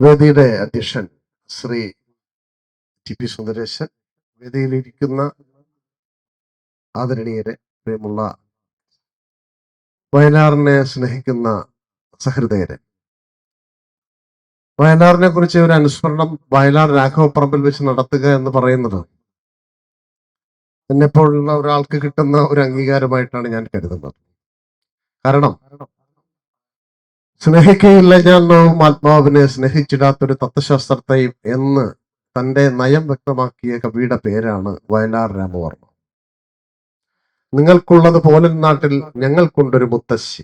വേദിയുടെ അധ്യക്ഷൻ Shri T P Sundaresan വേദിയിലിരിക്കുന്ന ആദരണീയരെ പ്രിയമുള്ള വയലാറിനെ സ്നേഹിക്കുന്ന സഹൃദയരെ. വയലാറിനെ കുറിച്ച് ഒരു അനുസ്മരണം വയലാർ രാഘവപ്പറമ്പിൽ വെച്ച് നടത്തുക എന്ന് പറയുന്നത് എന്നെപ്പോലുള്ള ഒരാൾക്ക് കിട്ടുന്ന ഒരു അംഗീകാരമായിട്ടാണ് ഞാൻ കരുതുന്നത്. കാരണം സ്നേഹിക്കയില്ല ഞാൻ നോവും ആത്മാവിനെ സ്നേഹിച്ചിടാത്തൊരു തത്വശാസ്ത്രത്തെയും എന്ന് തന്റെ നയം വ്യക്തമാക്കിയ കവിയുടെ പേരാണ് വയലാർ രാമവർമ്മ. നിങ്ങൾക്കുള്ളത് പോലൻ നാട്ടിൽ ഞങ്ങൾക്കുണ്ടൊരു മുത്തശ്ശി.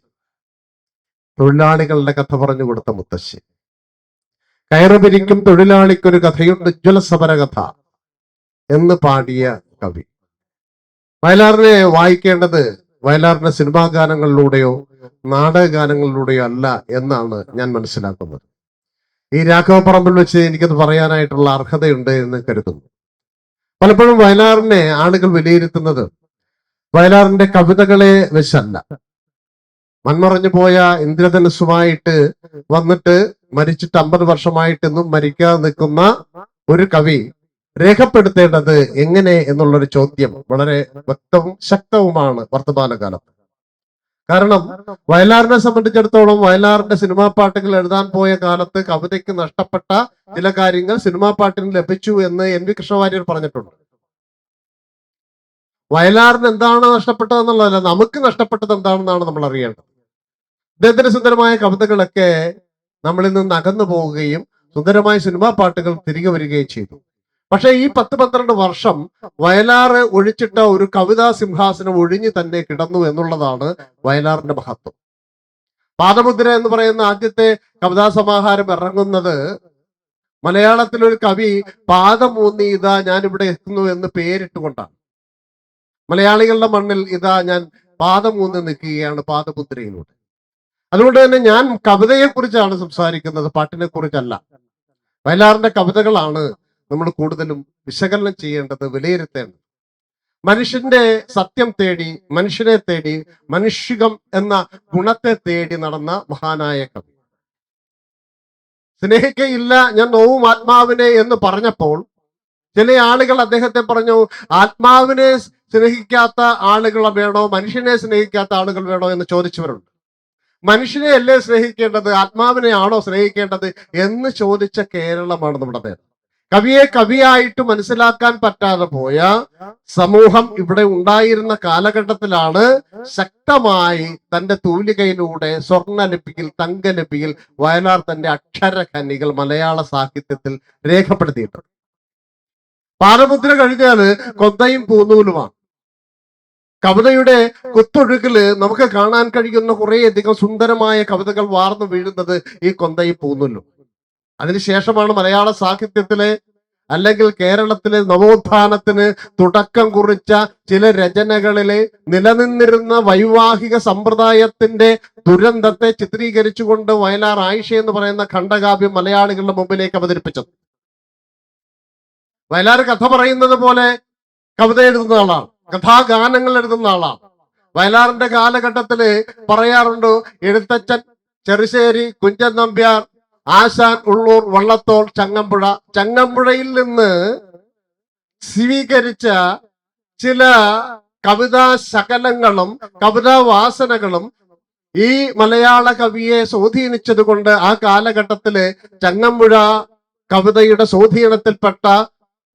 തൊഴിലാളികളുടെ കഥ പറഞ്ഞു കൊടുത്ത മുത്തശ്ശി. കയറുപിരിക്കും തൊഴിലാളിക്കൊരു കഥയുണ്ട് ഉജ്ജ്വല സമര കഥ എന്ന് പാടിയ കവി. വയലാറിനെ വായിക്കേണ്ടത് വയലാറിന്റെ സിനിമാ ഗാനങ്ങളിലൂടെയോ നാടക ഗാനങ്ങളിലൂടെയോ അല്ല എന്നാണ് ഞാൻ മനസ്സിലാക്കുന്നത്. ഈ രാഘവപ്പറമ്പിൽ വെച്ച് എനിക്കത് പറയാനായിട്ടുള്ള അർഹതയുണ്ട് എന്ന് കരുതുന്നു. പലപ്പോഴും വയലാറിനെ ആളുകൾ വിലയിരുത്തുന്നത് വയലാറിന്റെ കവിതകളെ വെച്ചല്ല. മൺമറഞ്ഞു പോയ ഇന്ദ്രധനുസുമായിട്ട് വന്നിട്ട് മരിച്ചിട്ട് അമ്പത് വർഷമായിട്ട് ഇന്നും മരിക്കാതെ നിൽക്കുന്ന ഒരു കവി രേഖപ്പെടുത്തേണ്ടത് എങ്ങനെ എന്നുള്ളൊരു ചോദ്യം വളരെ വ്യക്തവും ശക്തവുമാണ് വർത്തമാനകാലത്ത്. കാരണം വയലാറിനെ സംബന്ധിച്ചിടത്തോളം വയലാറിന്റെ സിനിമാ പാട്ടുകൾ എഴുതാൻ പോയ കാലത്ത് കവിതയ്ക്ക് നഷ്ടപ്പെട്ട ചില കാര്യങ്ങൾ സിനിമാ പാട്ടിന് ലഭിച്ചു എന്ന് എൻ വി കൃഷ്ണവാര്യർ പറഞ്ഞിട്ടുണ്ട്. വയലാറിന് എന്താണ് നഷ്ടപ്പെട്ടതെന്നുള്ളതല്ല നമുക്ക് നഷ്ടപ്പെട്ടത് എന്താണെന്നാണ് നമ്മൾ അറിയേണ്ടത്. അദ്ദേഹത്തിന്റെ സുന്ദരമായ കവിതകളൊക്കെ നമ്മളിൽ നിന്ന് അകന്നു പോവുകയും സുന്ദരമായ സിനിമാ പാട്ടുകൾ തിരികെ വരികയും ചെയ്തു. പക്ഷെ ഈ പത്ത് പന്ത്രണ്ട് വർഷം വയലാറ് ഒഴിച്ചിട്ട ഒരു കവിതാ സിംഹാസനം ഒഴിഞ്ഞു തന്നെ കിടന്നു എന്നുള്ളതാണ് വയലാറിന്റെ മഹത്വം. പാദമുദ്ര എന്ന് പറയുന്ന ആദ്യത്തെ കവിതാ സമാഹാരം ഇറങ്ങുന്നത് മലയാളത്തിൽ ഒരു കവി പാദമൂന്നി ഇതാ ഞാൻ ഇവിടെ എത്തുന്നു എന്ന് പേരിട്ടുകൊണ്ടാണ്. മലയാളികളുടെ മണ്ണിൽ ഇതാ ഞാൻ പാദം ഊന്നി നിൽക്കുകയാണ് പാദമുദ്രയിലൂടെ. അതുകൊണ്ട് തന്നെ ഞാൻ കവിതയെക്കുറിച്ചാണ് സംസാരിക്കുന്നത് പാട്ടിനെ കുറിച്ചല്ല വയലാറിന്റെ കവിതകളാണ് നമ്മൾ കൂടുതലും വിശകലനം ചെയ്യേണ്ടത് വിലയിരുത്തേണ്ടത്. മനുഷ്യന്റെ സത്യം തേടി മനുഷ്യനെ തേടി മനുഷ്യകം എന്ന ഗുണത്തെ തേടി നടന്ന മഹാനായ കവി. സ്നേഹിക്കയില്ല ഞാൻ നോവും ആത്മാവിനെ എന്ന് പറഞ്ഞപ്പോൾ ചില ആളുകൾ അദ്ദേഹത്തെ പറഞ്ഞു ആത്മാവിനെ സ്നേഹിക്കാത്ത ആളുകൾ വേണോ? മനുഷ്യനെ സ്നേഹിക്കാത്ത ആളുകൾ വേണോ? എന്ന് ചോദിച്ചവരുണ്ട്. മനുഷ്യനെ അല്ലേ സ്നേഹിക്കേണ്ടത്? ആത്മാവിനെ ആണോ സ്നേഹിക്കേണ്ടത്? എന്ന് ചോദിച്ച കേരളമാണ് നമ്മുടെ നേരം കവിയെ കവിയായിട്ട് മനസ്സിലാക്കാൻ പറ്റാതെ പോയ സമൂഹം ഇവിടെ ഉണ്ടായിരുന്ന കാലഘട്ടത്തിലാണ് ശക്തമായി തന്റെ തൂലികയിലൂടെ സ്വർണലിപിയിൽ തങ്കലിപിയിൽ വയലാർ തന്റെ അക്ഷരഖനികൾ മലയാള സാഹിത്യത്തിൽ രേഖപ്പെടുത്തിയിട്ടുണ്ട്. പാലമുദ്ര കഴിഞ്ഞാൽ കൊന്തയും പൂന്നൂലുമാണ് കവിതയുടെ കുത്തൊഴുക്കിൽ നമുക്ക് കാണാൻ കഴിയുന്ന കുറേയധികം സുന്ദരമായ കവിതകൾ വാർന്നു വീഴുന്നത് ഈ കൊന്തയും പൂന്നൂലും അതിനുശേഷമാണ് മലയാള സാഹിത്യത്തിലെ അല്ലെങ്കിൽ കേരളത്തിലെ നവോത്ഥാനത്തിന് തുടക്കം കുറിച്ച ചില രചനകളിലെ നിലനിന്നിരുന്ന വൈവാഹിക സമ്പ്രദായത്തിന്റെ ദുരന്തത്തെ ചിത്രീകരിച്ചുകൊണ്ട് വയലാർ ആയിഷ എന്ന് പറയുന്ന ഖണ്ഡകാവ്യം മലയാളികളുടെ മുമ്പിലേക്ക് അവതരിപ്പിച്ചത്. വയലാർ കഥ പറയുന്നത് പോലെ കവിത എഴുതുന്ന ആളാണ് കഥാഗാനങ്ങൾ എഴുതുന്ന ആളാണ്. വയലാറിന്റെ കാലഘട്ടത്തിൽ പറയാറുണ്ട് എഴുത്തച്ഛൻ ചെറുശ്ശേരി കുഞ്ചൻ നമ്പ്യാർ ആശാൻ ഉള്ളൂർ വള്ളത്തോൾ ചങ്ങമ്പുഴ. ചങ്ങമ്പുഴയിൽ നിന്ന് സ്വീകരിച്ച ചില കവിതാ ശകലങ്ങളും കവിതാ വാസനകളും ഈ മലയാള കവിയെ സ്വാധീനിച്ചത് കൊണ്ട് ആ കാലഘട്ടത്തിൽ ചങ്ങമ്പുഴ കവിതയുടെ സ്വാധീനത്തിൽപ്പെട്ട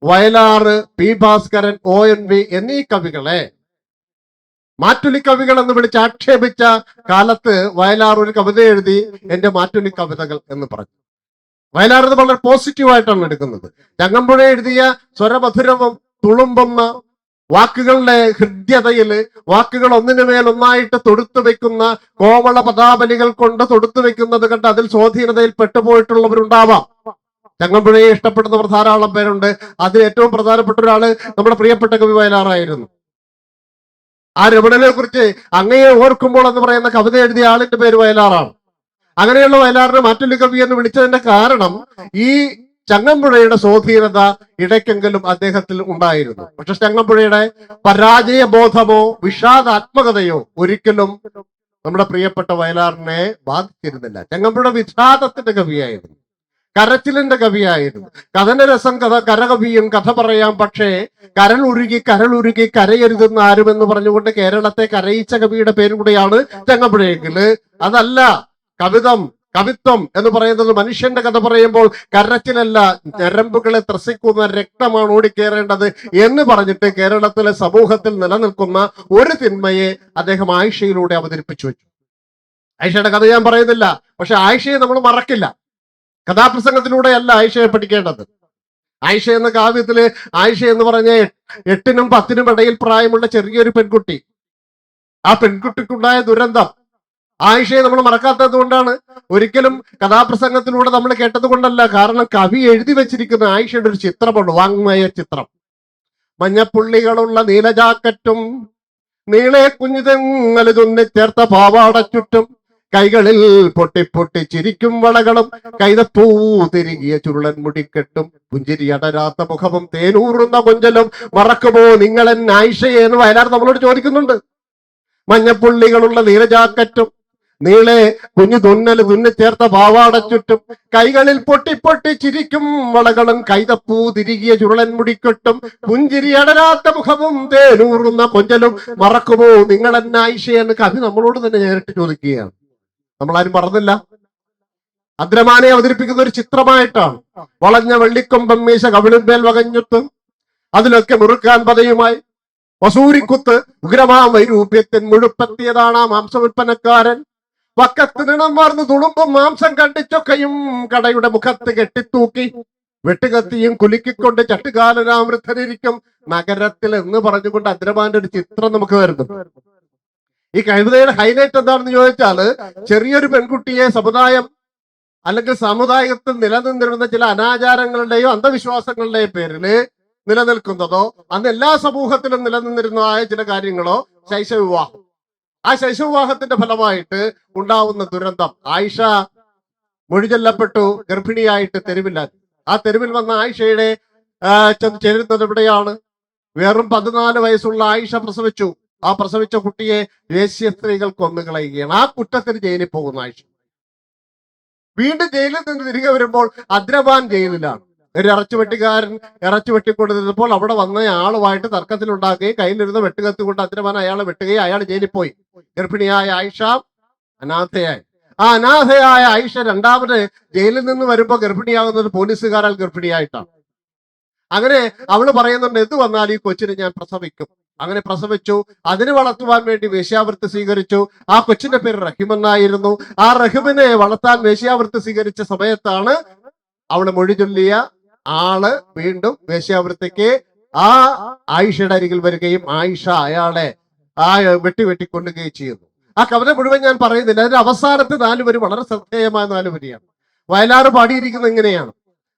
Vayalar P Bhaskaran O N V എന്നീ കവികളെ മാറ്റുലി കവികൾ എന്ന് വിളിച്ച് ആക്ഷേപിച്ച കാലത്ത് വയലാർ ഒരു കവിത എഴുതി എന്റെ മാറ്റുലി കവിതകൾ എന്ന് പറഞ്ഞു. വയലാർ ഇത് വളരെ പോസിറ്റീവായിട്ടാണ് എടുക്കുന്നത്. ചങ്ങമ്പുഴ എഴുതിയ സ്വരമധുരവും തുളുമ്പുന്ന വാക്കുകളുടെ ഹൃദ്യതയിൽ വാക്കുകൾ ഒന്നിനു മേലൊന്നായിട്ട് തൊടുത്തു വെക്കുന്ന കോമള പദാവലികൾ കൊണ്ട് തൊടുത്തു വെക്കുന്നത് കണ്ട് അതിൽ സ്വാധീനതയിൽ പെട്ടുപോയിട്ടുള്ളവരുണ്ടാവാം. ചങ്ങമ്പുഴയെ ഇഷ്ടപ്പെടുന്നവർ ധാരാളം പേരുണ്ട്. അതിൽ ഏറ്റവും പ്രധാനപ്പെട്ട ഒരാൾ നമ്മുടെ പ്രിയപ്പെട്ട കവി വയലാറായിരുന്നു ആ രമണനെ കുറിച്ച് അങ്ങയെ ഓർക്കുമ്പോൾ എന്ന് പറയുന്ന കവിത എഴുതിയ ആളിന്റെ പേര് വയലാറാണ്. അങ്ങനെയുള്ള വയലാറിനെ മാറ്റുള്ളി കവി എന്ന് വിളിച്ചതിന്റെ കാരണം ഈ ചങ്ങമ്പുഴയുടെ സ്വാധീനത ഇടയ്ക്കെങ്കിലും അദ്ദേഹത്തിൽ ഉണ്ടായിരുന്നു. പക്ഷെ ചങ്ങമ്പുഴയുടെ പരാജയ ബോധമോ വിഷാദാത്മകതയോ ഒരിക്കലും നമ്മുടെ പ്രിയപ്പെട്ട വയലാറിനെ ബാധിച്ചിരുന്നില്ല. ചങ്ങമ്പുഴ വിഷാദത്തിന്റെ കവിയായിരുന്നു. കരച്ചിലിന്റെ കവിയായിരുന്നു. കഥനരസം കഥ കരകവിയും കഥ പറയാം. പക്ഷേ കരളുരുകി കരളുരുകി കരയരുതെന്ന് ആരുമെന്ന് പറഞ്ഞുകൊണ്ട് കേരളത്തെ കരയിച്ച കവിയുടെ പേരും കൂടെയാണ് ചങ്ങമ്പുഴയെങ്കിൽ അതല്ല കവിതം കവിത്വം എന്ന് പറയുന്നത് മനുഷ്യന്റെ കഥ പറയുമ്പോൾ കരച്ചിലല്ല ഞരമ്പുകളെ ത്രസിക്കുന്ന രക്തമാണ് ഓടിക്കേറേണ്ടത് എന്ന് പറഞ്ഞിട്ട് കേരളത്തിലെ സമൂഹത്തിൽ നിലനിൽക്കുന്ന ഒരു തിന്മയെ അദ്ദേഹം ആയിഷയിലൂടെ അവതരിപ്പിച്ചു വെച്ചു. ആയിഷയുടെ കഥ ഞാൻ പറയുന്നില്ല പക്ഷെ ആയിഷയെ നമ്മൾ മറക്കില്ല. കഥാപ്രസംഗത്തിലൂടെയല്ല ആയിഷയെ പഠിക്കേണ്ടത്. ആയിഷ എന്ന കാവ്യത്തിൽ ആയിഷ എന്ന് പറഞ്ഞ എട്ടിനും പത്തിനും ഇടയിൽ പ്രായമുള്ള ചെറിയൊരു പെൺകുട്ടി. ആ പെൺകുട്ടിക്കുണ്ടായ ദുരന്തം ആയിഷയെ നമ്മൾ മറക്കാത്തത് കൊണ്ടാണ്. ഒരിക്കലും കഥാപ്രസംഗത്തിലൂടെ നമ്മൾ കേട്ടത് കൊണ്ടല്ല. കാരണം കവി എഴുതി വെച്ചിരിക്കുന്ന ആയിഷയുടെ ഒരു ചിത്രമുണ്ട് വാങ്മയ ചിത്രം. മഞ്ഞപ്പുള്ളികളുള്ള നീലജാക്കറ്റും നീളെ കുഞ്ഞു തുന്നി ചേർത്ത പാവാട ചുറ്റും കൈകളിൽ പൊട്ടി പൊട്ടി ചിരിക്കും വളകളും. കൈതപ്പൂ തിരികിയ ചുരുളൻ മുടിക്കെട്ടും. പുഞ്ചിരി അടരാത്ത മുഖവും തേനൂറുന്ന കൊഞ്ചലും. മറക്കുമോ നിങ്ങളൻ ആയിഷയെ എന്ന് വയലാർ നമ്മളോട് ചോദിക്കുന്നുണ്ട്. മഞ്ഞപ്പുള്ളികളുള്ള നീലജാക്കറ്റും നീളെ കുഞ്ഞു തുന്നൽ തുന്നി ചേർത്ത പാവാട ചുറ്റും. കൈകളിൽ പൊട്ടി പൊട്ടി ചിരിക്കും വളകളും. കൈതപ്പൂ തിരികിയ ചുരുളൻ മുടിക്കെട്ടും. പുഞ്ചിരി അടരാത്ത മുഖവും തേനൂറുന്ന കൊഞ്ചലും. മറക്കുമോ നിങ്ങൾ എന്നായിഷയെന്ന് കവി നമ്മളോട് തന്നെ നേരിട്ട് ചോദിക്കുകയാണ്. നമ്മളാരും പറഞ്ഞില്ല. അദ്രമാനെ അവതരിപ്പിക്കുന്ന ഒരു ചിത്രമായിട്ടാണ്. വളഞ്ഞ വെള്ളിക്കൊമ്പം മീശ കവിളിന്മേൽ വകഞ്ഞുത്ത് അതിലൊക്കെ മുറുക്കാൻ പതയുമായി. വസൂരിക്കുത്ത് ഉഗ്രമാം വൈരൂപ്യത്തിൻ മുഴുപ്പെത്തിയതാണ് ആ മാംസവിൽപ്പനക്കാരൻ. പക്കത്ത് നിണം വാർന്ന് തുളുമ്പും മാംസം കണ്ടിച്ചൊക്കെയും കടയുടെ മുഖത്ത് കെട്ടിത്തൂക്കി. വെട്ടുകത്തിയും കുലുക്കിക്കൊണ്ട് ചട്ടുകാലനാമൃദ്ധനിരിക്കും നഗരത്തിൽ എന്ന് പറഞ്ഞുകൊണ്ട് അദ്രമാന്റെ ഒരു ചിത്രം നമുക്ക് വരുന്നു ഈ കവിതയുടെ ഹൈലൈറ്റ് എന്താണെന്ന് ചോദിച്ചാൽ ചെറിയൊരു പെൺകുട്ടിയെ സമുദായം അല്ലെങ്കിൽ സമുദായത്തിൽ നിലനിന്നിരുന്ന ചില അനാചാരങ്ങളുടെയോ അന്ധവിശ്വാസങ്ങളുടെയോ പേരിൽ നിലനിൽക്കുന്നതോ അന്ന് എല്ലാ സമൂഹത്തിലും നിലനിന്നിരുന്നതായ ചില കാര്യങ്ങളോ ശൈശവിവാഹം ആ ശൈശവിവാഹത്തിന്റെ ഫലമായിട്ട് ഉണ്ടാവുന്ന ദുരന്തം. ആയിഷ മൊഴിചൊല്ലപ്പെട്ടു ഗർഭിണിയായിട്ട് തെരുവില്ലാതെ ആ തെരുവിൽ വന്ന ആയിഷയുടെ ചെന്ന് ചേരുന്നത് എവിടെയാണ്? വെറും പതിനാല് വയസ്സുള്ള ആയിഷ പ്രസവിച്ചു. ആ പ്രസവിച്ച കുട്ടിയെ ദേശീയ സ്ത്രീകൾ കൊന്നുകളയുകയാണ്. ആ കുറ്റത്തിന് ജയിലിൽ പോകുന്ന ആഴ്ച വീണ്ടും ജയിലിൽ നിന്ന് തിരികെ വരുമ്പോൾ അദ്രബാൻ ജയിലിലാണ്. ഒരു ഇറച്ചു വെട്ടുകാരൻ ഇറച്ചു വെട്ടിക്കൊണ്ടിരുന്നപ്പോൾ അവിടെ വന്ന ആളുമായിട്ട് തർക്കത്തിലുണ്ടാക്കുകയും കയ്യിലിരുന്ന വെട്ടുകത്തി കൊണ്ട് അദ്രബാൻ അയാളെ വെട്ടുകയും അയാൾ ജയിലിൽ പോയി. ഗർഭിണിയായ ആയിഷ അനാഥയായി. ആ അനാഥയായ ആയിഷ രണ്ടാമത് ജയിലിൽ നിന്ന് വരുമ്പോൾ ഗർഭിണിയാകുന്നത് പോലീസുകാരാൽ ഗർഭിണിയായിട്ടാണ്. അങ്ങനെ അവൾ പറയുന്നുണ്ട് എന്ത് വന്നാൽ ഈ കൊച്ചിനെ ഞാൻ പ്രസവിക്കും. അങ്ങനെ പ്രസവിച്ചു. അതിന് വളർത്തുവാൻ വേണ്ടി വേശ്യാവൃത്തി സ്വീകരിച്ചു. ആ കൊച്ചിന്റെ പേര് റഹിമെന്നായിരുന്നു ആ റഹിമിനെ വളർത്താൻ വേശ്യാവൃത്തി സ്വീകരിച്ച സമയത്താണ് അവൾ മൊഴി ചൊല്ലിയ ആൾ വീണ്ടും വേശ്യാവൃത്തിക്ക് ആ ആയിഷയുടെ അരികിൽ വരികയും ആയിഷ അയാളെ ആ വെട്ടി വെട്ടിക്കൊണ്ടുകയും ചെയ്യുന്നു. ആ കവന മുഴുവൻ ഞാൻ പറയുന്നില്ല. അതിന്റെ അവസാനത്തെ നാലുപേര് വളരെ ശ്രദ്ധേയമായ നാലുപരിയാണ് വയലാറ് പാടിയിരിക്കുന്നത് ഇങ്ങനെയാണ്.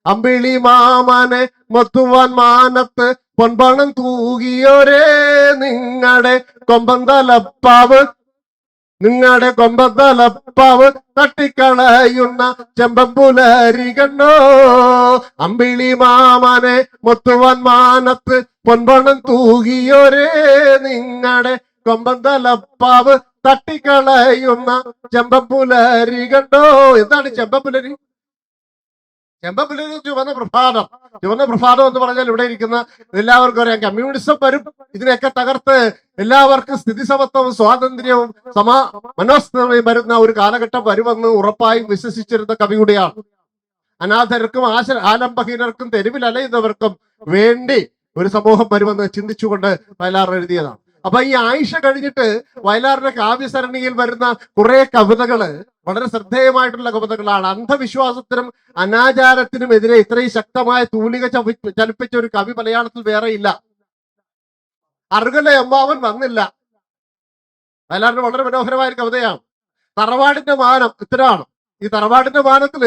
അമ്പിളി മാമനെ മത്തുവാൻ മാനത്ത് പൊൻപണം തൂകിയോരേ നിങ്ങളുടെ കൊമ്പന്തലപ്പാവ് നിങ്ങളുടെ കൊമ്പന്തലപ്പാവ് തട്ടിക്കളയുന്ന ചെമ്പമ്പുലരി കണ്ടോ? അമ്പിളി മാമനെ മൊത്തുവാൻ മാനത്ത് പൊൻപണം തൂകിയോരേ നിങ്ങളുടെ കൊമ്പന്തലപ്പാവ് തട്ടിക്കളയുന്ന ചെമ്പമ്പുലരി കണ്ടോ? എന്താണ് ചെമ്പപ്പുലരി ചെമ്പപ്പുലരി ചുവന്ന പ്രഭാതം. ചുവന്ന പ്രഭാതം എന്ന് പറഞ്ഞാൽ ഇവിടെ ഇരിക്കുന്ന എല്ലാവർക്കും അറിയാം. കമ്മ്യൂണിസം വരും. ഇതിനെയൊക്കെ തകർത്ത് എല്ലാവർക്കും സ്ഥിതി സമത്വവും സ്വാതന്ത്ര്യവും സമാ മനോസ്ഥിതിയും വരുന്ന ഒരു കാലഘട്ടം വരുമെന്ന് ഉറപ്പായും വിശ്വസിച്ചിരുന്ന കവി കൂടിയാണ്. അനാഥർക്കും ആശ ആലംബഹീനർക്കും തെരുവിൽ അലയുന്നവർക്കും വേണ്ടി ഒരു സമൂഹം വരുമെന്ന് ചിന്തിച്ചുകൊണ്ട് വയലാർ എഴുതിയതാണ്. അപ്പൊ ഈ ആയിഷ കഴിഞ്ഞിട്ട് വയലാറിന്റെ കാവ്യസരണിയിൽ വരുന്ന കുറെ കവിതകൾ വളരെ ശ്രദ്ധേയമായിട്ടുള്ള കവിതകളാണ്. അന്ധവിശ്വാസത്തിനും അനാചാരത്തിനും എതിരെ ഇത്രയും ശക്തമായ തൂലിക ചലിപ്പിച്ച ഒരു കവി മലയാളത്തിൽ വേറെ ഇല്ല. അറുകല അമ്മാവൻ വന്നില്ല. വയലാറിന്റെ വളരെ മനോഹരമായ ഒരു കവിതയാണ്. തറവാടിന്റെ മാനം ഇത്തരമാണ് ഈ തറവാടിന്റെ മാനത്തിൽ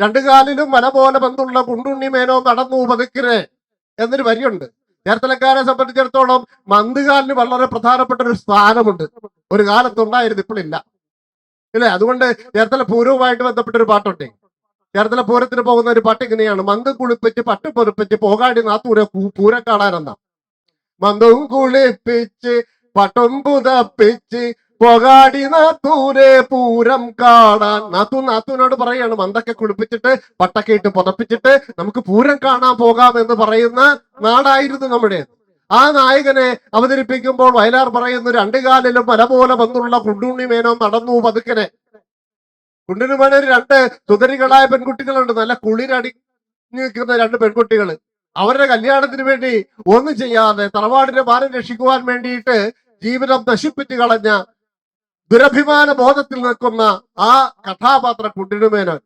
രണ്ടു കാലിലും മല പോലെ ബന്ധുള്ള കുണ്ടുണ്ണി മേനോ നടന്നു പതുക്കിരെ എന്നൊരു വരിയുണ്ട്. ചേർത്തലക്കാരെ സംബന്ധിച്ചിടത്തോളം മന്തുകാലിന് വളരെ പ്രധാനപ്പെട്ട ഒരു സ്ഥാനമുണ്ട്. ഒരു കാലത്തുണ്ടായിരുന്നു ഇപ്പോഴില്ല ഇല്ലേ? അതുകൊണ്ട് ചേർത്തല പൂരവുമായിട്ട് ബന്ധപ്പെട്ട ഒരു പാട്ടുണ്ട്. ചേർത്തല പൂരത്തിന് പോകുന്ന ഒരു പാട്ട് ഇങ്ങനെയാണ്. മന്ദം കുളിപ്പിച്ച് പട്ട് പൊറിപ്പിച്ച് പോകാടി നാത്തൂര പൂരം കാണാനെന്നാ. മന്ദവും കുളിപ്പിച്ച് പട്ടും പുതപ്പിച്ച് പൊകാടി നാത്തൂരെ പൂരം കാണാൻ. നാത്തു നാത്തൂനോട് പറയാണ് മന്തൊക്കെ കുളിപ്പിച്ചിട്ട് പട്ടൊക്കെ ഇട്ട് പുതപ്പിച്ചിട്ട് നമുക്ക് പൂരം കാണാൻ പോകാം എന്ന് പറയുന്ന നാടായിരുന്നു നമ്മുടെ. ആ നായകനെ അവതരിപ്പിക്കുമ്പോൾ വയലാർ പറയുന്നു രണ്ടു കാലിലും മല പോലെ വന്നുള്ള കുണ്ടുണ്ണി മേനോ നടന്നു പതുക്കനെ. കുണ്ടിനു മേനൊരു രണ്ട് തുതരികളായ പെൺകുട്ടികളുണ്ട് നല്ല കുളിരടി നിൽക്കുന്ന രണ്ട് പെൺകുട്ടികൾ അവരുടെ കല്യാണത്തിന് വേണ്ടി ഒന്നും ചെയ്യാതെ തറവാടിന്റെ ഭാരം രക്ഷിക്കുവാൻ വേണ്ടിയിട്ട് ജീവിതം നശിപ്പിച്ചു കളഞ്ഞ ദുരഭിമാന ബോധത്തിൽ നിൽക്കുന്ന ആ കഥാപാത്ര കുണ്ടിനുമേനോൻ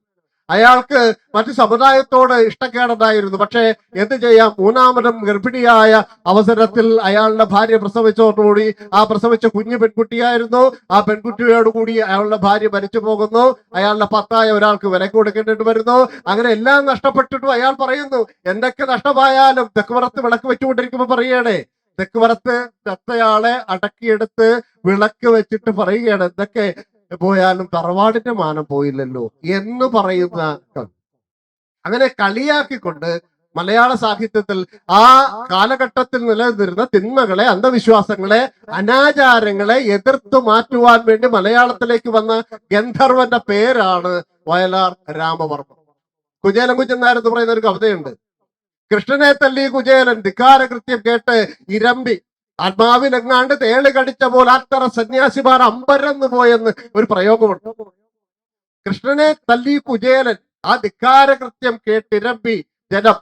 അയാൾക്ക് മറ്റു സമുദായത്തോട് ഇഷ്ടക്കേടതായിരുന്നു. പക്ഷേ എന്ത് ചെയ്യാം? മൂന്നാമതും ഗർഭിണിയായ അവസരത്തിൽ അയാളുടെ ഭാര്യ പ്രസവിച്ചോടുകൂടി ആ പ്രസവിച്ച കുഞ്ഞു പെൺകുട്ടിയായിരുന്നു. ആ പെൺകുട്ടിയോട് കൂടി അയാളുടെ ഭാര്യ മരിച്ചു പോകുന്നു. അയാളുടെ പത്തായ ഒരാൾക്ക് വില കൊടുക്കേണ്ടി വരുന്നു. അങ്ങനെ എല്ലാം നഷ്ടപ്പെട്ടിട്ടും അയാൾ പറയുന്നു എന്തൊക്കെ നഷ്ടമായാലും തെക്കുപുറത്ത് വിളക്ക് വെച്ചുകൊണ്ടിരിക്കുമ്പോൾ പറയണേ തെക്കുപുറത്ത് ചത്തയാളെ അടക്കിയെടുത്ത് വിളക്ക് വെച്ചിട്ട് പറയുകയാണ് എന്തൊക്കെ പോയാലും തറവാടിന്റെ മാനം പോയില്ലല്ലോ എന്ന് പറയുന്ന. അങ്ങനെ കളിയാക്കിക്കൊണ്ട് മലയാള സാഹിത്യത്തിൽ ആ കാലഘട്ടത്തിൽ നിലനിന്നിരുന്ന തിന്മകളെ അന്ധവിശ്വാസങ്ങളെ അനാചാരങ്ങളെ എതിർത്തു മാറ്റുവാൻ വേണ്ടി മലയാളത്തിലേക്ക് വന്ന ഗന്ധർവന്റെ പേരാണ് വയലാർ രാമവർമ്മ കുഞ്ഞേലം എന്ന് പറയുന്ന ഒരു കവിതയുണ്ട് കൃഷ്ണനെ തല്ലി കുചേലൻ ധിക്കാരകൃത്യം കേട്ട് ഇരമ്പി. ആത്മാവിനെങ്ങാണ്ട് തേളി കടിച്ച പോലെ അത്തറ സന്യാസിമാർ അമ്പരന്ന് പോയെന്ന് ഒരു പ്രയോഗമുണ്ട്. കൃഷ്ണനെ തല്ലി കുചേലൻ ആ ധിക്കാരകൃത്യം കേട്ടിരമ്പി ജനം.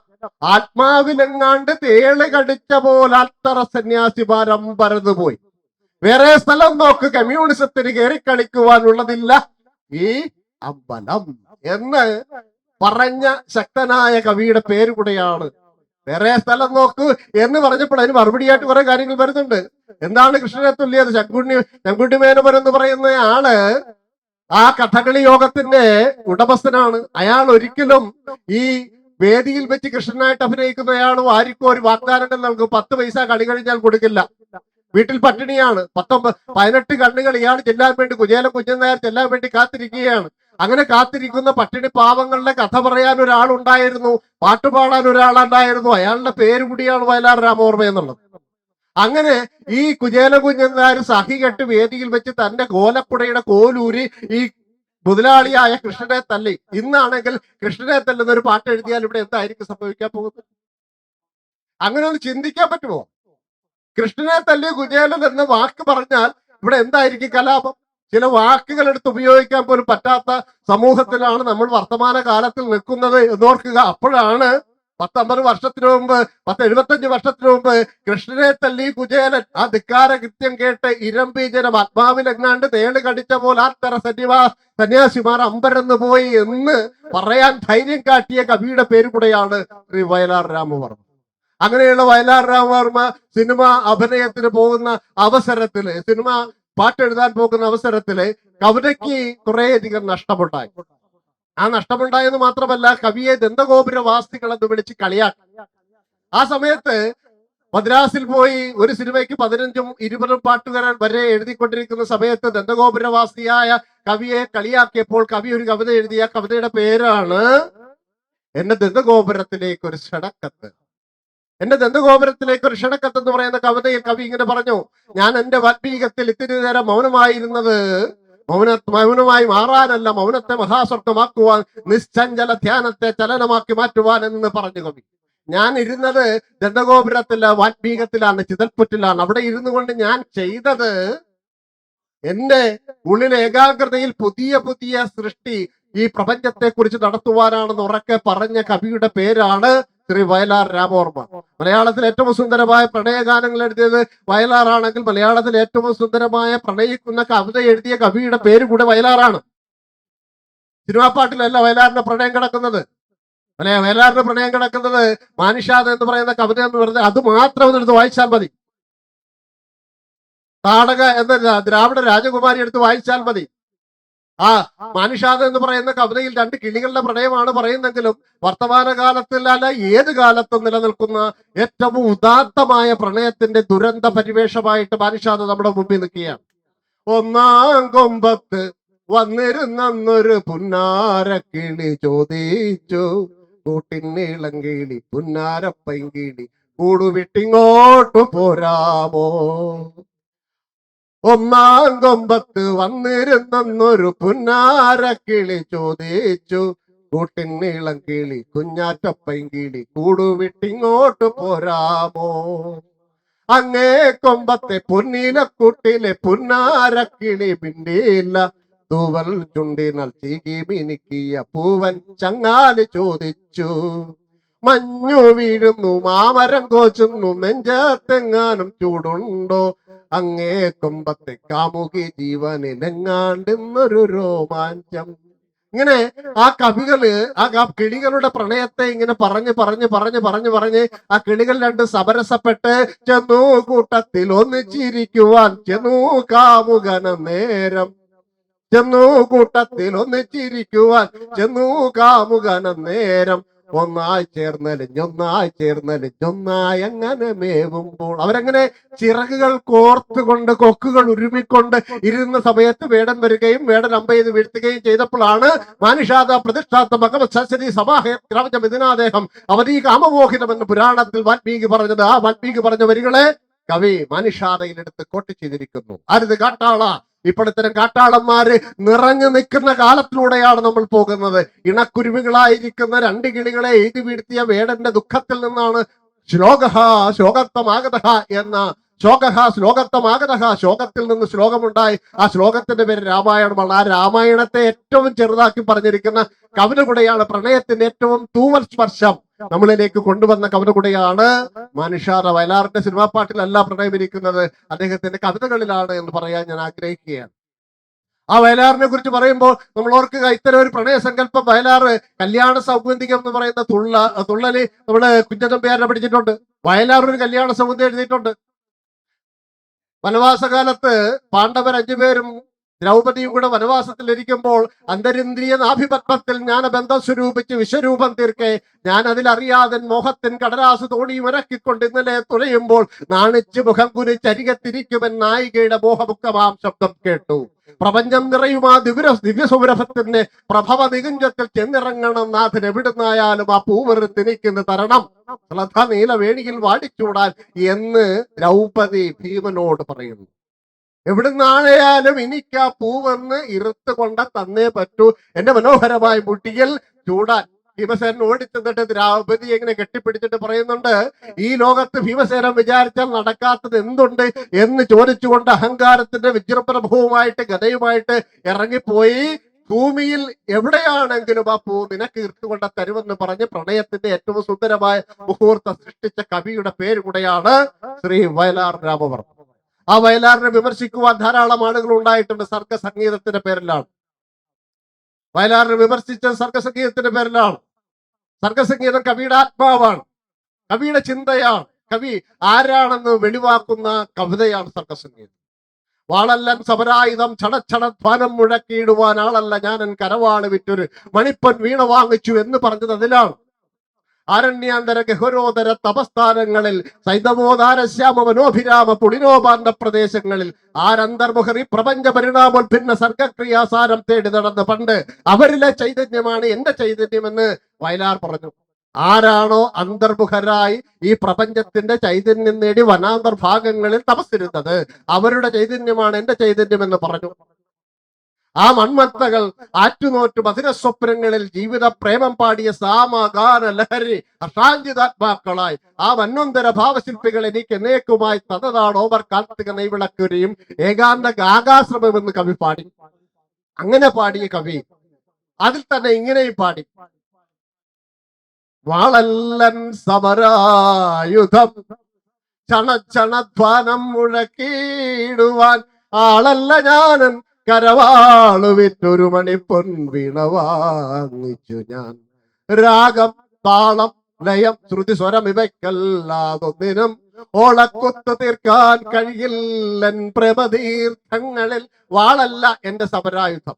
ആത്മാവിലെങ്ങാണ്ട് തേളി കടിച്ച പോലെ അത്തറ സന്യാസിമാർ അമ്പരന്ന് പോയി. വേറെ സ്ഥലം നോക്ക് കമ്മ്യൂണിസത്തിന് കയറി കളിക്കുവാനുള്ളതില്ല ഈ അമ്പലം എന്ന് പറഞ്ഞ ശക്തനായ കവിയുടെ പേര് കൂടെയാണ്. വേറെ സ്ഥലം നോക്കൂ എന്ന് പറഞ്ഞപ്പോൾ അതിന് മറുപടിയായിട്ട് കുറെ കാര്യങ്ങൾ വരുന്നുണ്ട്. എന്താണ് കൃഷ്ണനെ തുല്യത്? ശങ്കുണ്ണി ശങ്കുണ്ണി മേനവൻ എന്ന് പറയുന്ന ആൾ ആ കഥകളി യോഗത്തിന്റെ ഉടമസ്ഥനാണ്. അയാൾ ഒരിക്കലും ഈ വേദിയിൽ വെച്ച് കൃഷ്ണനായിട്ട് അഭിനയിക്കുന്നയാളും ആർക്കും ഒരു വാഗ്ദാനങ്ങൾ നൽകും. പത്ത് പൈസ കളി കഴിഞ്ഞാൽ കൊടുക്കില്ല. വീട്ടിൽ പട്ടിണിയാണ്. പത്തൊമ്പത് പതിനെട്ട് കണ്ണുകൾ ഇയാൾ ചെല്ലാൻ വേണ്ടി കുചേല കുഞ്ഞനായർ ചെല്ലാൻ വേണ്ടി കാത്തിരിക്കുകയാണ്. അങ്ങനെ കാത്തിരിക്കുന്ന പട്ടിണി പാവങ്ങളുടെ കഥ പറയാൻ ഒരാളുണ്ടായിരുന്നു പാട്ടുപാടാൻ ഒരാളുണ്ടായിരുന്നു അയാളുടെ പേര് കൂടിയാണ് വയലാർ രാമവർമ്മ എന്നുള്ളത്. അങ്ങനെ ഈ കുചേല കുഞ്ഞനായർ സഹി കെട്ട് വേദിയിൽ വെച്ച് തന്റെ കോലക്കുടയുടെ കോലൂരി ഈ മുതലാളിയായ കൃഷ്ണനെ തല്ലി. ഇന്നാണെങ്കിൽ കൃഷ്ണനെ തല്ലുന്ന ഒരു പാട്ട് എഴുതിയാൽ ഇവിടെ എന്തായിരിക്കും സംഭവിക്കാൻ പോകുന്നത്? അങ്ങനെ ഒന്ന് ചിന്തിക്കാൻ പറ്റുമോ? കൃഷ്ണനെ തല്ലി കുചേലൻ എന്ന വാക്ക് പറഞ്ഞാൽ ഇവിടെ എന്തായിരിക്കും കലാപം? ചില വാക്കുകൾ എടുത്ത് ഉപയോഗിക്കാൻ പോലും പറ്റാത്ത സമൂഹത്തിലാണ് നമ്മൾ വർത്തമാന കാലത്തിൽ നിൽക്കുന്നത് എന്നോർക്കുക. അപ്പോഴാണ് പത്തമ്പത് വർഷത്തിനു മുമ്പ് പത്ത് എഴുപത്തഞ്ച് വർഷത്തിനു മുമ്പ് കൃഷ്ണനെ തല്ലി കുചേലൻ ആ ധിക്കാര കൃത്യം കേട്ട് ഇരമ്പീജനം ആത്മാവിനെങ്ങാണ്ട് തേൾ കടിച്ച പോലെ ആത്തറ സന്യവാ സന്യാസിമാർ അമ്പരന്ന് പോയി എന്ന് പറയാൻ ധൈര്യം കാട്ടിയ കവിയുടെ പേര് കൂടെയാണ് ശ്രീ വയലാർ രാമവർമ്മ. അങ്ങനെയുള്ള വയലാർ രാമവർമ്മ സിനിമ അഭിനയത്തിന് പോകുന്ന അവസരത്തിൽ സിനിമ പാട്ടെഴുതാൻ പോകുന്ന അവസരത്തിൽ കവിതയ്ക്ക് കുറേയധികം നഷ്ടമുണ്ടായി. ആ നഷ്ടമുണ്ടായെന്ന് മാത്രമല്ല കവിയെ ദന്തഗോപുരവാസികൾ എന്ന് വിളിച്ച് കളിയാക്കി. ആ സമയത്ത് മദ്രാസിൽ പോയി ഒരു സിനിമയ്ക്ക് പതിനഞ്ചും ഇരുപതും പാട്ടുകാരൻ വരെ എഴുതിക്കൊണ്ടിരിക്കുന്ന സമയത്ത് ദന്തഗോപുരവാസിയായ കവിയെ കളിയാക്കിയപ്പോൾ കവി ഒരു കവിത എഴുതിയ കവിതയുടെ പേരാണ് എന്റെ ദന്തഗോപുരത്തിലേക്ക് ഒരു ക്ഷണക്കത്ത് എന്റെ ദന്തഗോപുരത്തിലേക്ക് ഒരു ക്ഷണക്കത്ത് എന്ന് പറയുന്ന കവിതയിൽ കവി ഇങ്ങനെ പറഞ്ഞു ഞാൻ എന്റെ വാത്മീകത്തിൽ ഇത്തിരി നേരം മൗനമായിരുന്നത് മൗന മൗനമായി മാറാനല്ല മൗനത്തെ മഹാസ്വർഗമാക്കുവാൻ നിശ്ചഞ്ചല ധ്യാനത്തെ ചലനമാക്കി മാറ്റുവാൻ എന്ന് പറഞ്ഞു കവി. ഞാൻ ഇരുന്നത് ദന്തഗോപുരത്തിലെ വാത്മീകത്തിലാണ് ചിതൽപ്പുറ്റിലാണ് അവിടെ ഇരുന്നു കൊണ്ട് ഞാൻ ചെയ്തത് എന്റെ ഉള്ളിലെ ഏകാഗ്രതയിൽ പുതിയ പുതിയ സൃഷ്ടി ഈ പ്രപഞ്ചത്തെ കുറിച്ച് നടത്തുവാനാണെന്ന് ഉറക്കെ പറഞ്ഞ കവിയുടെ പേരാണ് ശ്രീ വയലാർ രാമവർമ്മ. മലയാളത്തിൽ ഏറ്റവും സുന്ദരമായ പ്രണയഗാനങ്ങൾ എഴുതിയത് വയലാറാണെങ്കിൽ മലയാളത്തിൽ ഏറ്റവും സുന്ദരമായ പ്രണയിക്കുന്ന കവിത എഴുതിയ കവിയുടെ പേര് കൂടെ വയലാറാണ്. സിനിമാപ്പാട്ടിലല്ല വയലാറിന്റെ പ്രണയം കിടക്കുന്നത്. അല്ലെ വയലാറിന്റെ പ്രണയം കിടക്കുന്നത് മാനിഷാദ് എന്ന് പറയുന്ന കവിത എന്ന് പറഞ്ഞത് അത് മാത്രം ഒന്നെടുത്ത് വായിച്ചാൽ മതി. താടക എന്ന ദ്രാവിഡ രാജകുമാരി എടുത്ത് വായിച്ചാൽ മതി. ആ മാനിഷാദ് എന്ന് പറയുന്ന കവിതയിൽ രണ്ട് കിളികളുടെ പ്രണയമാണ് പറയുന്നെങ്കിലും വർത്തമാന കാലത്തിൽ അല്ല ഏത് കാലത്തും നിലനിൽക്കുന്ന ഏറ്റവും ഉദാത്തമായ പ്രണയത്തിന്റെ ദുരന്ത പരിവേഷമായിട്ട് മാനിഷാദ് നമ്മുടെ മുമ്പിൽ നിൽക്കുകയാണ്. ഒന്നാം കൊമ്പത്ത് വന്നിരുന്നൊരു പുന്നാര കിളി ചോദിച്ചു കൂട്ടിനീളം കിളി പുന്നാരപ്പൈങ്കിളി കൂടുവിട്ടിങ്ങോട്ട് പോരാമോ? ഒന്നാം കൊമ്പത്ത് വന്നിരുന്നൊരു പുന്നാര കിളി ചോദിച്ചു. കൂട്ടിൻ നീളം കിളി കുഞ്ഞാറ്റപ്പയും കിളി കൂടുവിട്ടിങ്ങോട്ട് പോരാമോ? അങ്ങേ കൊമ്പത്തെ പൊന്നീലക്കുട്ടിലെ പുന്നാര കിളി മിണ്ടിയില്ല. തൂവൽ ചുണ്ടിനാൽ ചീകി മിനുക്കിയ പൂവൻ ചങ്ങാലി ചോദിച്ചു. മഞ്ഞു വീഴുന്നു മാമരം കോച്ചുന്നു നെഞ്ചത്തെങ്ങാനും ചൂടുണ്ടോ? അങ്ങേ കൊമ്പത്തെ കാമുകി ജീവനിലെങ്ങാണ്ടെന്നൊരു രോമാഞ്ചം. ഇങ്ങനെ ആ കവികൾ ആ കിളികളുടെ പ്രണയത്തെ ഇങ്ങനെ പറഞ്ഞ് പറഞ്ഞ് പറഞ്ഞ് പറഞ്ഞ് പറഞ്ഞ് ആ കിളികൾ രണ്ട് സമരസപ്പെട്ട് ചെന്നു കൂട്ടത്തിൽ ഒന്നിച്ചിരിക്കുവാൻ ചെന്നു കാമുകന നേരം. ചെന്നു കൂട്ടത്തിൽ ഒന്നിച്ചിരിക്കുവാൻ ചെന്നു കാമുകന നേരം. ഒന്നായി ചേർന്നലിഞ്ഞൊന്നായി ചേർന്നലിഞ്ഞൊന്നായി അങ്ങനെ മേവുമ്പോൾ. അവരങ്ങനെ ചിറകുകൾ കോർത്തുകൊണ്ട് കൊക്കുകൾ ഉരുമിക്കൊണ്ട് ഇരുന്ന സമയത്ത് വേടൻ വരികയും വേടൻ അമ്പ ചെയ്ത് വീഴ്ത്തുകയും ചെയ്തപ്പോഴാണ് മാനുഷാദ പ്രതിഷ്ഠാത്ത ഭഗവത് സശരി സമാഹം ഇതിനാദേഹം അവധി കാമമോഹിതമെന്ന് പുരാണത്തിൽ വാൽമീകി പറഞ്ഞത്. ആ വാൽമീകി പറഞ്ഞ വരികളെ കവി മാനുഷാദയിലെടുത്ത് കോട്ട് ചെയ്തിരിക്കുന്നു. അരുത് കാട്ടാള. ഇപ്പോഴത്തരം കാട്ടാളന്മാര് നിറഞ്ഞു നിൽക്കുന്ന കാലത്തിലൂടെയാണ് നമ്മൾ പോകുന്നത്. ഇണക്കുരുവികളായിരിക്കുന്ന രണ്ട് കിളികളെ എഴുതി വീഴ്ത്തിയ വേടന്റെ ദുഃഖത്തിൽ നിന്നാണ് ശ്ലോകഹ ശോകത്വമാഗത എന്ന ശ്ലോകഹ ശ്ലോകത്വമാകതഹ ശ്ലോകത്തിൽ നിന്ന് ശ്ലോകമുണ്ടായി. ആ ശ്ലോകത്തിന്റെ പേര് രാമായണമാണ് ആ രാമായണത്തെ ഏറ്റവും ചെറുതാക്കി പറഞ്ഞിരിക്കുന്ന കവിത കൂടെയാണ് പ്രണയത്തിന്റെ ഏറ്റവും തൂവൽ സ്പർശം. നമ്മളിലേക്ക് കൊണ്ടുവന്ന കവനകുടയാണ് മനുഷ്യാറ വയലാറിന്റെ സിനിമാ പാട്ടിലല്ല പ്രണയമിരിക്കുന്നത്. അദ്ദേഹത്തിന്റെ കവിതകളിലാണ് എന്ന് പറയാൻ ഞാൻ ആഗ്രഹിക്കുകയാണ്. ആ വയലാറിനെ കുറിച്ച് പറയുമ്പോൾ നമ്മൾ ഓർക്കുക ഇത്തരം ഒരു പ്രണയ സങ്കല്പം വയലാറ് കല്യാണ സൗഗന്ധികം എന്ന് പറയുന്ന തുള്ള തുള്ളൽ നമ്മൾ കുഞ്ഞതമ്പിയാരെ പഠിച്ചിട്ടുണ്ട്. വയലാർ ഒരു കല്യാണ സൗകര്യം എഴുതിയിട്ടുണ്ട്. വനവാസകാലത്ത് പാണ്ഡവർ അഞ്ചുപേരും ദ്രൗപദിയും കൂടെ വനവാസത്തിലിരിക്കുമ്പോൾ അന്തരിന്ദ്രിയ നാഭിപത്മത്തിൽ ഞാൻ ബന്ധം സ്വരൂപിച്ച് വിശ്വരൂപം തീർക്കെ. ഞാൻ അതിലറിയാതെ മോഹത്തിൻ കടലാസ് തോണി ഉരക്കിക്കൊണ്ട് ഇന്നലെ തുഴയുമ്പോൾ നാണിച്ച് മുഖം കുനിച്ചരികത്തിരിക്കുമെൻ നായികയുടെ മോഹമുക്തമാം ശബ്ദം കേട്ടു. പ്രപഞ്ചം നിറയുമാ ദിവ്യ ദിവ്യസൗരഭത്തിന്റെ പ്രഭവ നികുഞ്ചത്തിൽ ചെന്നിറങ്ങണം നാഥൻ എവിടുന്നായാലും ആ പൂവെറു തിനിക്കുന്ന തരണം. ശ്രദ്ധ നീലവേണിയിൽ വാടിച്ചൂടാൻ എന്ന് ദ്രൗപദി ഭീമനോട് പറയുന്നു. എവിടുന്നാണേയാലും എനിക്ക് ആ പൂവെന്ന് ഇറുത്ത് കൊണ്ട തന്നേ പറ്റൂ. എന്റെ മനോഹരമായ മുട്ടിയിൽ ചൂടാൻ ഭീമസേനൻ ഓടിച്ചെന്നിട്ട് ദ്രൗപതി എങ്ങനെ കെട്ടിപ്പിടിച്ചിട്ട് പറയുന്നുണ്ട് ഈ ലോകത്ത് ഭീമസേനൻ വിചാരിച്ചാൽ നടക്കാത്തത് എന്തുണ്ട്? എന്ന് ചോദിച്ചുകൊണ്ട് അഹങ്കാരത്തിന്റെ വിജൃംഭണഭൂവുമായിട്ട് ഗതയുമായിട്ട് ഇറങ്ങിപ്പോയി. ഭൂമിയിൽ എവിടെയാണെങ്കിലും ആ പൂ നിനക്ക് ഇർത്തുകൊണ്ട തരുമെന്ന് പറഞ്ഞ് പ്രണയത്തിന്റെ ഏറ്റവും സുന്ദരമായ മുഹൂർത്തം സൃഷ്ടിച്ച കവിയുടെ പേര് കൂടെയാണ് ശ്രീ വയലാർ രാമവർമ്മ. ആ വയലാറിനെ വിമർശിക്കുവാൻ ധാരാളം ആളുകൾ ഉണ്ടായിട്ടുണ്ട് സർഗ സംഗീതത്തിന്റെ പേരിലാണ്. വയലാറിനെ വിമർശിച്ച സർഗസംഗീതത്തിന്റെ പേരിലാണ്. സർഗസംഗീതം കവിയുടെ ആത്മാവാണ്. കവിയുടെ ചിന്തയാണ്. കവി ആരാണെന്ന് വെളിവാക്കുന്ന കവിതയാണ് സർഗസംഗീതം വാളല്ലൻ സമരായുധം ചടച്ചടധ്വാനം മുഴക്കിയിടുവാൻ ആളല്ല. ഞാനൻ കരവാൾ വിറ്റൊരു മണിപ്പൻ വീണ വാങ്ങിച്ചു എന്ന് പറഞ്ഞത് അതിലാണ്. ആരണ്യാന്തര ഗഹരോദര തപസ്ഥാനങ്ങളിൽ സൈതമോദാര ശ്യാമ മനോഭിരാമ പുളിനോപാന്ത പ്രദേശങ്ങളിൽ ആരന്തർമുഖറി പ്രപഞ്ച പരിണാമോത്ഭിന്ന സർഗക്രിയാസാരം തേടി നടന്ന പണ്ട് അവരിലെ ചൈതന്യമാണ് എന്റെ ചൈതന്യമെന്ന് വയലാർ പറഞ്ഞു. ആരാണോ അന്തർമുഖരായി ഈ പ്രപഞ്ചത്തിന്റെ ചൈതന്യം നേടി വനാന്തർ ഭാഗങ്ങളിൽ തപസ്സിരുന്നത് അവരുടെ ചൈതന്യമാണ് എന്റെ ചൈതന്യം എന്ന് പറഞ്ഞു. ആ മൺമത്തകൾ ആറ്റുനോറ്റു മധുരസ്വപ്നങ്ങളിൽ ജീവിത പ്രേമം പാടിയ സാമഗാന ലഹരി അശാന്തിതാത്മാക്കളായി. ആ മന്നൊന്തര ഭാവശില്പികൾ എനിക്ക് എന്നേക്കുമായി തന്നതാണ് ഓവർ കാർത്തിക നെയ്വിളക്കുരയും ഏകാന്ത ഗാഗാശ്രമം എന്ന് കവി പാടി. അങ്ങനെ പാടിയ കവി അതിൽ തന്നെ ഇങ്ങനെയും പാടി. വാളല്ലൻ സമരായുധം ചണ ചണച്ചണധ്വാനം മുഴക്കിയിടുവാൻ ആളല്ല ഞാനൻ കരവാളു വിറ്റൊരു മണിപ്പൊൻ വീണ വാങ്ങിച്ചു ഞാൻ. രാഗം താളം ലയം ശ്രുതി സ്വരം ഇവയ്ക്കല്ലാതൊന്നിനും ഓളക്കൊത്തു തീർക്കാൻ കഴിയില്ലൻ പ്രമതീർത്ഥങ്ങളിൽ വാളല്ല എന്റെ സമരായുധം.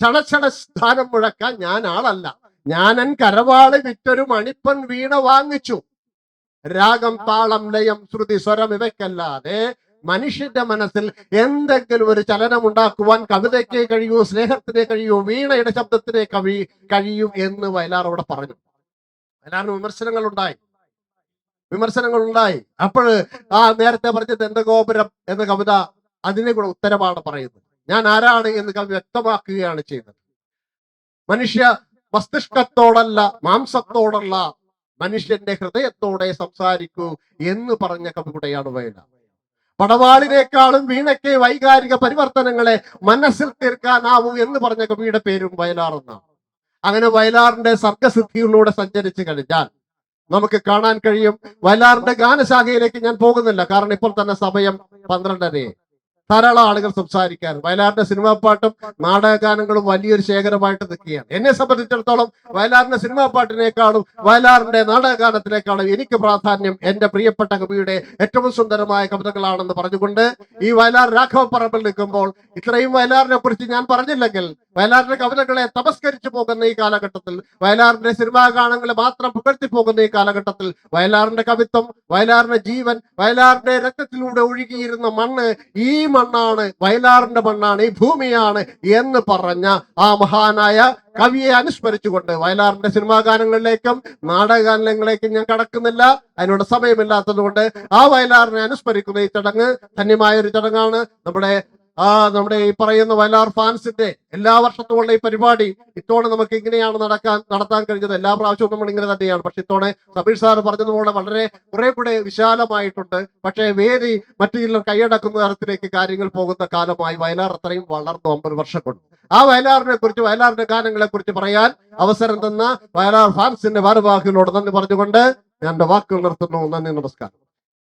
ക്ഷണക്ഷണ സ്ഥാനം മുഴക്കാൻ ഞാൻ ആളല്ല. ഞാനൻ കരവാൾ വിറ്റൊരു മണിപ്പൻ വീണ വാങ്ങിച്ചു രാഗം താളം ലയം ശ്രുതി സ്വരം ഇവയ്ക്കല്ലാതെ മനുഷ്യന്റെ മനസ്സിൽ എന്തെങ്കിലും ഒരു ചലനം ഉണ്ടാക്കുവാൻ കവിതയ്ക്ക് കഴിയൂ സ്നേഹത്തിന് കഴിയൂ വീണയുടെ ശബ്ദത്തിനെ കവി കഴിയും എന്ന് വയലാർ അവിടെ പറഞ്ഞു. വയലാറിന് വിമർശനങ്ങൾ ഉണ്ടായി വിമർശനങ്ങൾ ഉണ്ടായി അപ്പോൾ ആ നേരത്തെ പറഞ്ഞ എന്റെ ഗോപുരം എന്ന കവിത അതിനെ കൂടെ ഉത്തരമാണ് പറയുന്നത്. ഞാൻ ആരാണ് എന്ന് കവി വ്യക്തമാക്കുകയാണ് ചെയ്യുന്നത്. മനുഷ്യ മസ്തിഷ്കത്തോടല്ല മാംസത്തോടല്ല മനുഷ്യന്റെ ഹൃദയത്തോടെ സംസാരിക്കൂ എന്ന് പറഞ്ഞ കവിതയാണ് വയലാർ. പടവാളിനേക്കാളും വീണയ്ക്ക് വൈകാരിക പരിവർത്തനങ്ങളെ മനസ്സിൽ തീർക്കാനാവൂ എന്ന് പറഞ്ഞ കവിയുടെ പേരും വയലാർ എന്നാണ് അങ്ങനെ വയലാറിന്റെ സർഗസിദ്ധികളിലൂടെ സഞ്ചരിച്ചു കഴിഞ്ഞാൽ നമുക്ക് കാണാൻ കഴിയും. വയലാറിന്റെ ഗാനശാഖയിലേക്ക് ഞാൻ പോകുന്നില്ല. കാരണം ഇപ്പോൾ തന്നെ സമയം പന്ത്രണ്ടരയെ ധാരാളം ആളുകൾ സംസാരിക്കാറ്. വയലാറിന്റെ സിനിമാ പാട്ടും നാടകഗാനങ്ങളും വലിയൊരു ശേഖരമായിട്ട് നിൽക്കുകയാണ്. എന്നെ സംബന്ധിച്ചിടത്തോളം വയലാറിന്റെ സിനിമാ പാട്ടിനേക്കാളും വയലാറിന്റെ നാടകഗാനത്തിനേക്കാളും എനിക്ക് പ്രാധാന്യം എന്റെ പ്രിയപ്പെട്ട കവിയുടെ ഏറ്റവും സുന്ദരമായ കവിതകളാണെന്ന് പറഞ്ഞുകൊണ്ട് ഈ വയലാർ രാഘവ പറമ്പിൽ നിൽക്കുമ്പോൾ ഇത്രയും വയലാറിനെ കുറിച്ച് ഞാൻ പറഞ്ഞില്ലെങ്കിൽ വയലാറിന്റെ കവിതകളെ തമസ്കരിച്ചു പോകുന്ന ഈ കാലഘട്ടത്തിൽ വയലാറിന്റെ സിനിമാ ഗാനങ്ങളെ മാത്രം പുകഴ്ത്തി പോകുന്ന ഈ കാലഘട്ടത്തിൽ വയലാറിന്റെ കവിത്വം വയലാറിന്റെ ജീവൻ വയലാറിന്റെ രക്തത്തിലൂടെ ഒഴുകിയിരുന്ന മണ്ണ് ഈ മണ്ണാണ് വയലാറിന്റെ മണ്ണാണ് ഈ ഭൂമിയാണ് എന്ന് പറഞ്ഞ ആ മഹാനായ കവിയെ അനുസ്മരിച്ചുകൊണ്ട് വയലാറിന്റെ സിനിമാ ഗാനങ്ങളിലേക്കും നാടകഗാനങ്ങളിലേക്കും ഞാൻ കടക്കുന്നില്ല. അതിനോട് സമയമില്ലാത്തത് കൊണ്ട് ആ വയലാറിനെ അനുസ്മരിക്കുന്ന ഈ ചടങ്ങ് ധന്യമായ ഒരു ചടങ്ങാണ്. നമ്മുടെ ആ നമ്മുടെ ഈ പറയുന്ന വയലാർ ഫാൻസിന്റെ എല്ലാ വർഷത്തുമുള്ള ഈ പരിപാടി ഇത്തവണ നമുക്ക് ഇങ്ങനെയാണ് നടക്കാൻ നടത്താൻ കഴിഞ്ഞത്. എല്ലാ പ്രാവശ്യവും നമ്മൾ ഇങ്ങനെ തന്നെയാണ്. പക്ഷെ ഇത്തവണ സബീർ സാർ പറഞ്ഞതുപോലെ വളരെ കുറെ കൂടെ വിശാലമായിട്ടുണ്ട്. പക്ഷേ വേദി മറ്റു ചിലർ കൈയടക്കുന്ന തരത്തിലേക്ക് കാര്യങ്ങൾ പോകുന്ന കാലമായി വയലാർ അത്രയും വളർന്നു അമ്പത് വർഷം കൊണ്ട് ആ വയലാറിനെ കുറിച്ച് വയലാറിന്റെ ഗാനങ്ങളെ കുറിച്ച് പറയാൻ അവസരം തന്ന വയലാർ ഫാൻസിന്റെ ഭാരവാഹികളോട് നന്ദി പറഞ്ഞുകൊണ്ട് ഞാൻ വാക്കുകൾ നിർത്തുന്നു. നന്ദി നമസ്കാരം.